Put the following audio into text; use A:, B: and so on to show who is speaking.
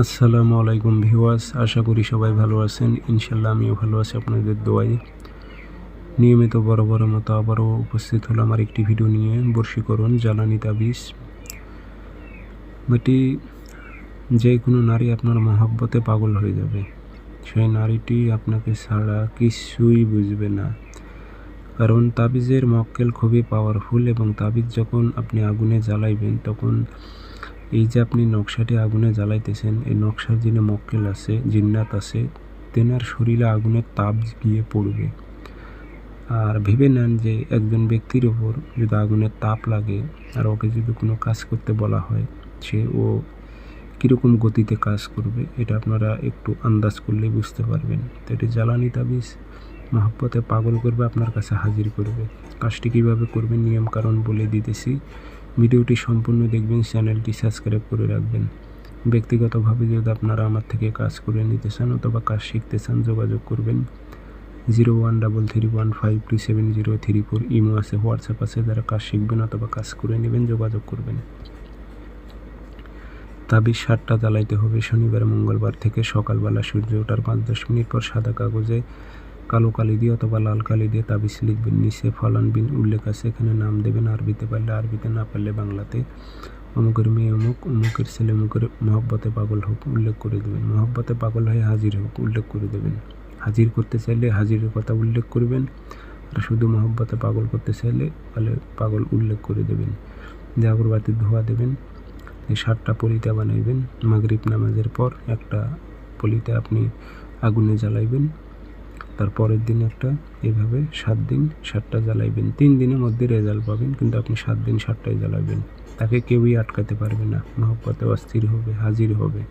A: আসসালামু আলাইকুম ভিউয়ার্স, আশা করি সবাই ভালো আছেন। ইনশাল্লাহ আমিও ভালো আছি আপনাদের দোয়াই নিয়মিত বড় বড় মতো আবারও উপস্থিত হলো আমার একটি ভিডিও নিয়ে। বর্ষীকরণ, জ্বালানি তাবিজ। এটি যে কোনো নারী আপনার মহাব্বতে পাগল হয়ে যাবে। সেই নারীটি আপনাকে ছাড়া কিছুই বুঝবে না। কারণ তাবিজের মক্কেল খুবই পাওয়ারফুল এবং তাবিজ যখন আপনি আগুনে জ্বালাইবেন, তখন এই যে আপনি নকশাটি আগুনে জ্বালাইতেছেন, এই নকশার যিনি মক্কেল আছে, জিন্নাত আছে, তেনার শরীরে আগুনের তাপ গিয়ে পড়বে। আর ভেবে নেন যে একজন ব্যক্তির ওপর যদি আগুনের তাপ লাগে, আর ওকে যদি কোনো কাজ করতে বলা হয়, সে ও কীরকম গতিতে কাজ করবে, এটা আপনারা একটু আন্দাজ করলেই বুঝতে পারবেন। তো এটি জ্বালানি তাবিজ, মহাব্বতে পাগল করবে, আপনার কাছে হাজির করবে। কাজটি কীভাবে করবেন নিয়ম কারণ বলে দিতেছি। ভিডিওটি সম্পূর্ণ দেখবেন, চ্যানেলটি সাবস্ক্রাইব করে রাখবেন। ব্যক্তিগতভাবে যদি আপনারা আমার থেকে কাজ করে নিতে চান অথবা কাজ শিখতে চান, যোগাযোগ করবেন। Zero one double three one five two seven zero three four imo আছে, হোয়াটসঅ্যাপ আছে, যারা কাজ শিখবেন অথবা কাজ করে নেবেন, যোগাযোগ করবেন। তাবিজ সাতটা জ্বালাইতে হবে, শনিবার, মঙ্গলবার থেকে সকালবেলা সূর্য ওঠার পাঁচ দশ মিনিট পর সাদা কাগজে কালো কালি দিয়ে অথবা লাল কালি দিয়ে তাবিজ লিখবেন। নিচে ফলান বিন উল্লেখ আছে, এখানে নাম দেবেন আরবিতে পারলে আরবিতে না পারলে বাংলাতে। অমুকের মেয়ে অমুক, অমুকের ছেলে অমুকের মহব্বতে পাগল হোক, উল্লেখ করে দেবেন। মহব্বতে পাগল হয়ে হাজির হোক, উল্লেখ করে দেবেন। হাজির করতে চাইলে হাজিরের কথা উল্লেখ করবেন। আর শুধু মহব্বতে পাগল করতে চাইলে তাহলে পাগল উল্লেখ করে দেবেন। যে ধোয়া দেবেন, এই সাতটা পলিতা বানাইবেন। মাগরিব নামাজের পর একটা পলিতে আপনি আগুনে জ্বালাইবেন। তার পরের দিন একটা এভাবে সাত দিন সাতটা জ্বালাইবেন। তিন দিনের মধ্যে রেজাল্ট পাবেন, কিন্তু আপনি সাত দিন সাতটায় জ্বালাবেন তাকে কেউই আটকাতে পারবে না। মহব্বতে অস্থির হবে, হাজির হবে।